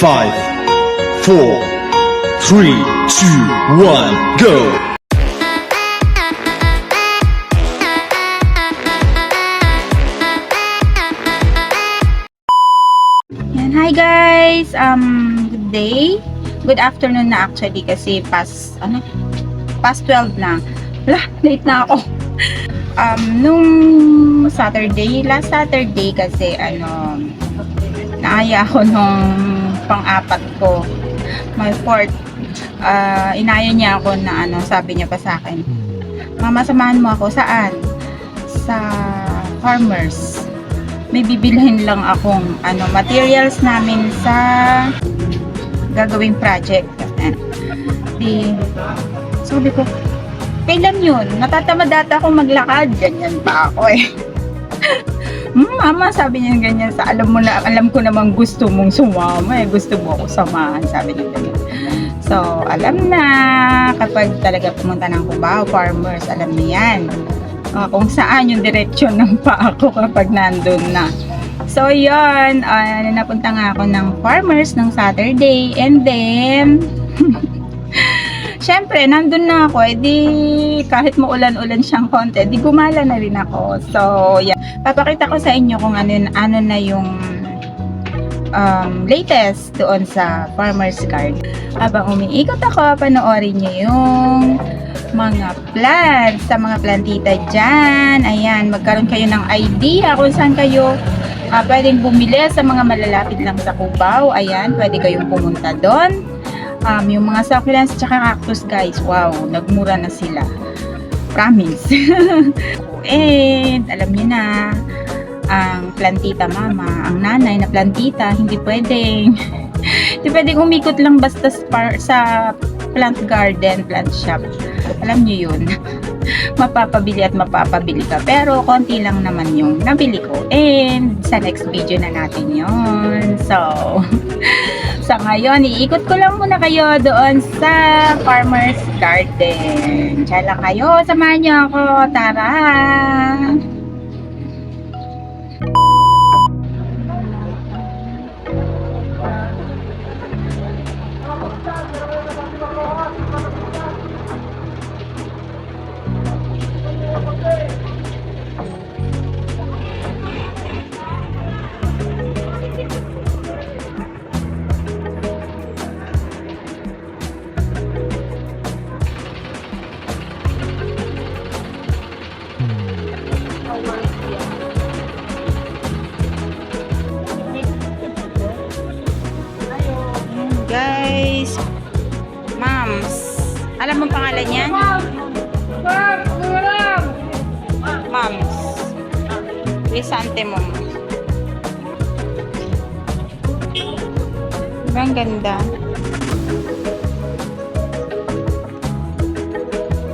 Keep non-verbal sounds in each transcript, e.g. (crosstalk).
Five, four, three, two, one, go! Yan. Hi guys! Um, good day. Good afternoon na actually kasi past, ano, past 12 na. Wala, late na ako. Um, nung Saturday, last Saturday kasi, ano, naaya ako nung pang-apat ko. My fourth. Ah, inaya niya ako na, ano, sabi niya pa sa akin, Mama, samahan mo ako. Saan? Sa farmers may bibilhin lang akong ano materials namin sa gagawing project. Di, sabi ko, kailan yun? Natatamad data akong maglakad. Ganyan pa ako eh. Hmm, mama, sabi niya ganyan sa alam mo na, alam ko namang gusto mong sumama eh. Gusto mo ako samahan, sabi niya ganyan. So, alam na, kapag talaga pumunta ng Cubao, farmers, alam niya yan. Ah, kung saan yung direksyon ng paa ko kapag nandun na. So, yun. Uh, napunta nga ako ng farmers ng Saturday. And then, (laughs) Siyempre, nandun na ako, edi kahit maulan-ulan siyang konti, di gumala na rin ako. So, yeah. Papakita ko sa inyo kung ano, ano na yung um, latest doon sa farmer's garden. Habang umiikot ako, panoorin niyo yung mga plants sa mga plantita dyan. Ayan, magkaroon kayo ng idea kung saan kayo ah, pwedeng bumili sa mga malalapit lang sa Cubao. Ayan, pwede kayong pumunta doon. Um, yung mga succulents tsaka cactus guys, wow, nagmura na sila. Promise. (laughs) And, alam niyo na, ang plantita mama, ang nanay na plantita, hindi pwedeng (laughs) hindi pwedeng umikot lang basta sa plant garden, plant shop. Alam niyo yun. (laughs) mapapabili at mapapabili ka. Pero, konti lang naman yung nabili ko. And, sa next video na natin yon So, sa ngayon, iikot ko lang muna kayo doon sa Farmer's Garden. Diyan kayo. Samahan niyo ako. Tara! Alam mo ang pangalan niya? Moms. Risante mo. Diba ang ganda?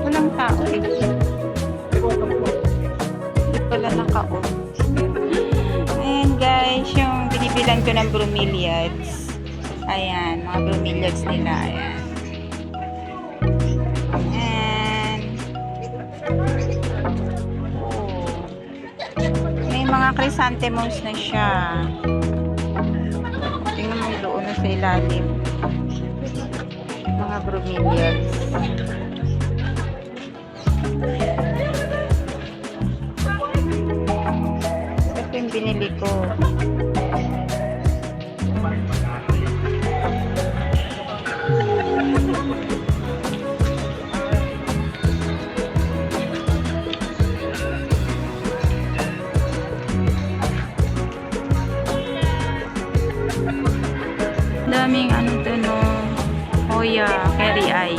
Walang tao eh. Hindi pala naka-on. Ayan guys, yung binibilan ko ng bromeliads. Ayan, mga bromeliads nila. Ayan. Mga chrysanthemums na siya. Tingnan mo doon na sa ilalim. Mga bromeliads. Ito yung binili ko. Daming ano to no? Hoya, Kerry Eye.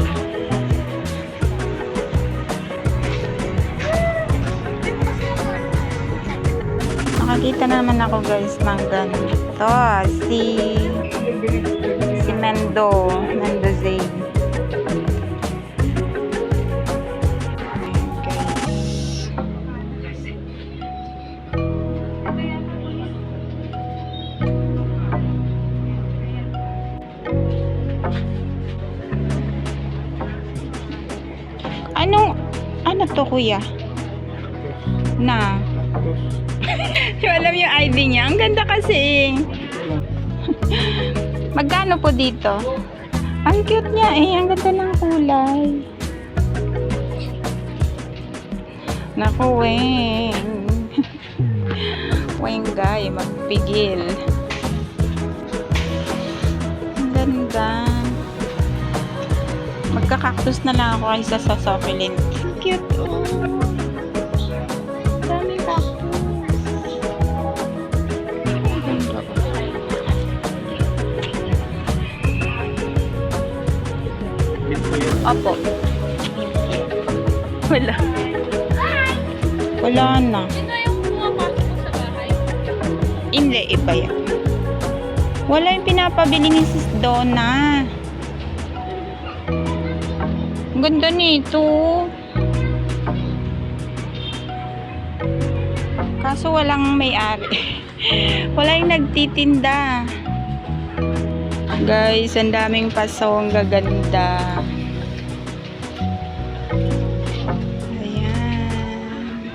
Nakakita na naman ako guys ng ganito si si Mendo Anong, to kuya? Na. (laughs) Alam yung ID niya. Ang ganda kasi. (laughs) Magkano po dito? Ang cute niya eh. Ang ganda ng kulay. Naku, Weng. (laughs) Weng, guy. Magpigil. Ang ganda. Magkakaktus na lang ako kaysa sa succulent. Cute, oh. Daming oh. Opo. Wala. Wala na. Sino yung pumapasok mo sa bahay? Hindi, iba yan. Wala yung pinapabili ni Sis Donna. Ang ganda nito. Kaso walang may-ari. (laughs) Wala yung nagtitinda. Guys, ang daming pasaw. Ang gaganda. Ayan.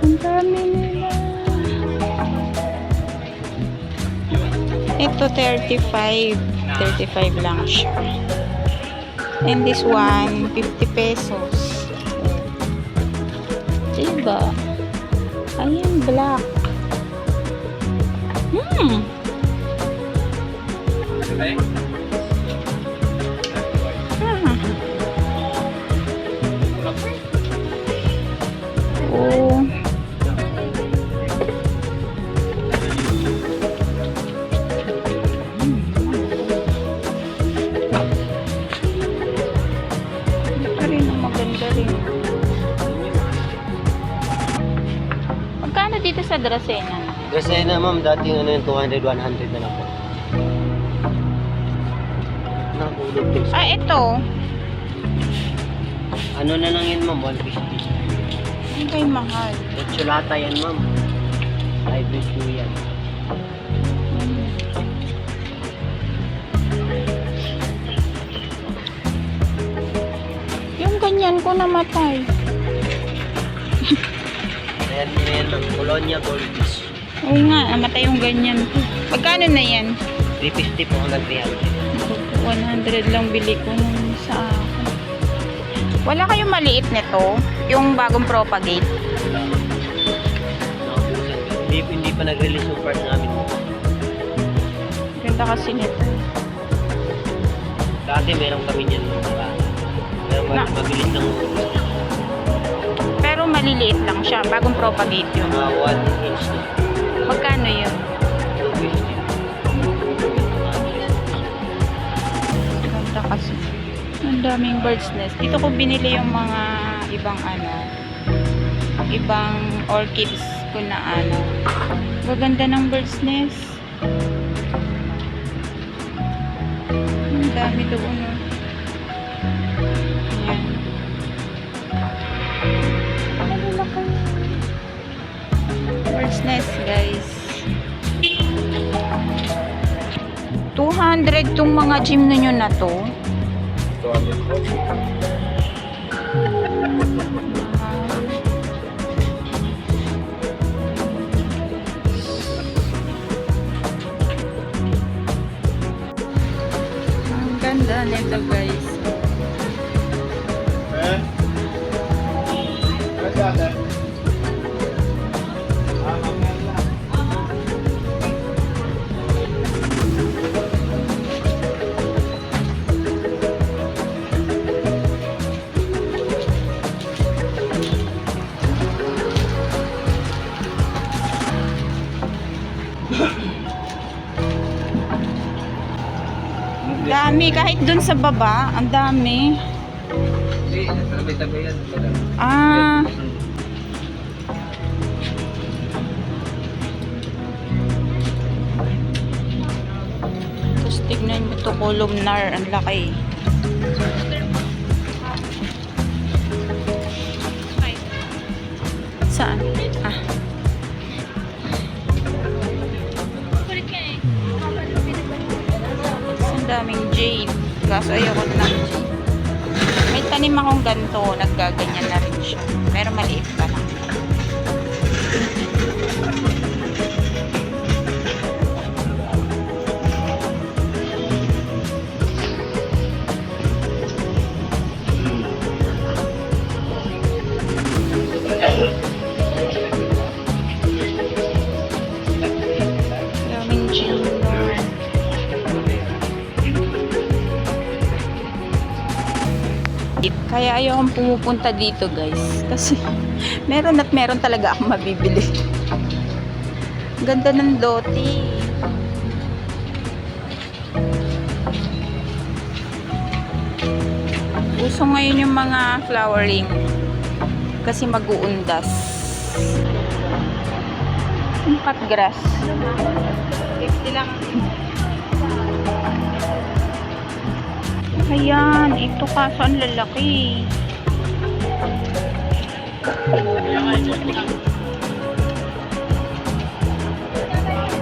Ang dami nila. Ito 35. 35 lang siya. And this one, 50 pesos. Diba? Ayan, black. Hmm. Ah. Dito sa Dracena? Kasi na ma'am, dating ano yung 200, 100 na lang po. Nahulog din. Ah, ito. Ano na lang yan ma'am, 150. Ang kay mahal. Etsulata yan ma'am. Hybrid po yan. Yung ganyan ko namatay. Ayan na yan ma'am, Colonia Goldfish. Oo nga, namatay yung ganyan. Magkano na yan? 350 po hanggang 300. 100 lang bili ko nung sa akin. Wala kayong maliit nito? Yung bagong propagate? Naubusan. Hindi, hindi pa nag-release yung part namin. Ganda kasi nito. Dati meron kami niyan mag- mabilis. Pero maliliit lang siya. Bagong propagate yun. Mga 1 inch na. Magkano yun? 250. Ganda kasi. Ang daming bird's nest. Dito ko binili yung mga ibang ano, ibang orchids ko na ano. Gaganda ng bird's nest. Ang dami doon. Bird's guys. 200 tong mga gym ninyo na to. Ang ganda nito guys. Dami kahit dun sa baba, ang dami. Ah, tapos tignan mo to columnar, ang laki. Saan? Ah, daming jade. Kaso ayoko na ng jade. May tanim akong ganito, naggaganyan na rin siya. Pero maliit pa lang. Kaya ayokong pumupunta dito guys. Kasi (laughs) meron at meron talaga akong mabibili. Ganda ng lote. Uso ngayon yung mga flowering. Kasi mag-uundas. Yung cut grass. 50 lang. Ayan, ito kaso ang lalaki.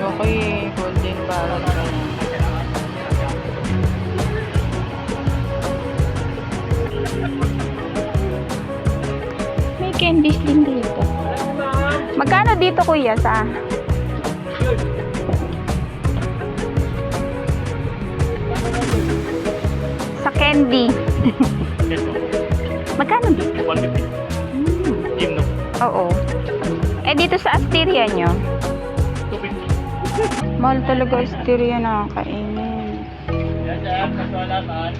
Okay, golden ka na. May candies din dito. Magkano dito kuya sa? Candy. Magkano dito? 150. Hmm. Gym, no? Oo. Eh, dito sa Asteria nyo? 250. Mahal talaga Asteria na kainin. Yan, sir. Kasalamat.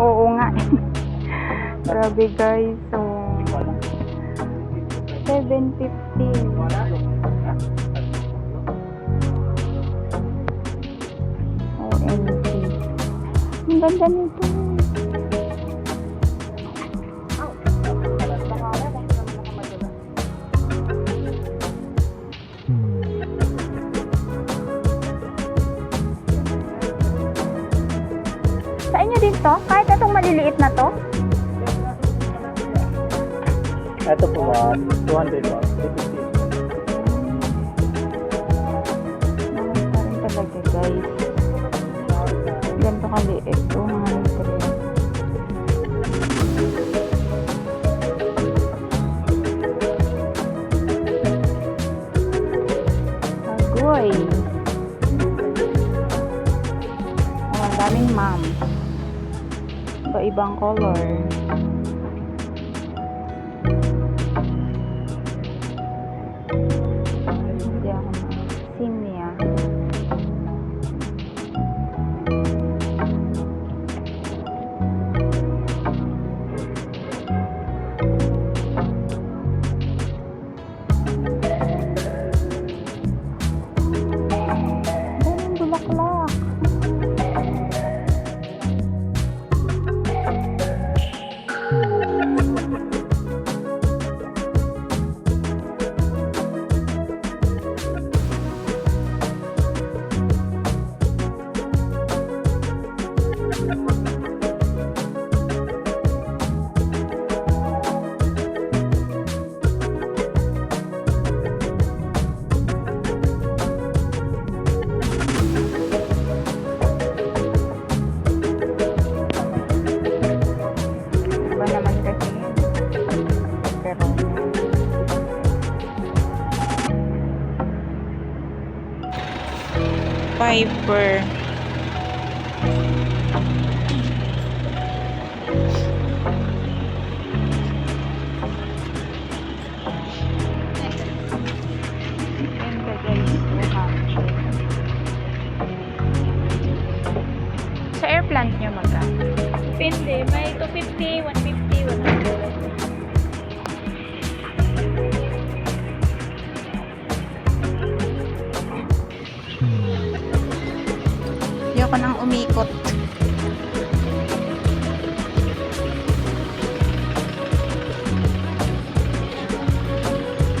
Oo nga. (laughs) Grabe guys. So, 750. OMG. Ang ganda nito. Sa inyo din to? Kahit itong maliliit na to? Ito po ba? 200 ba? Ganito kaliit. 200. Agoy. Oh, daming ma'am. Iba-ibang color. 5 per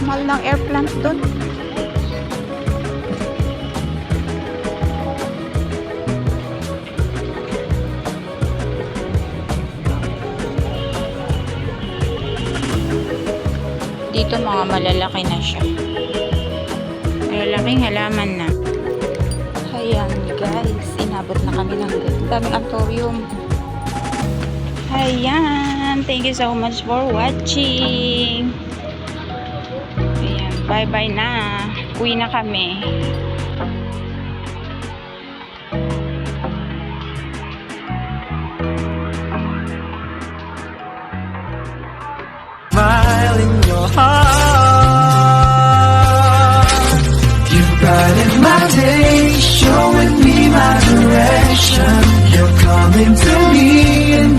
Mahal ng airplant doon. Dito mga malalaki na siya. Malalaking halaman na. Ayan guys, inabot na kami ng daming aquarium. Ayan, thank you so much for watching bye bye na. Uwi na kami. Smile in your heart. You're brighten my day showing me my direction. You're coming to me and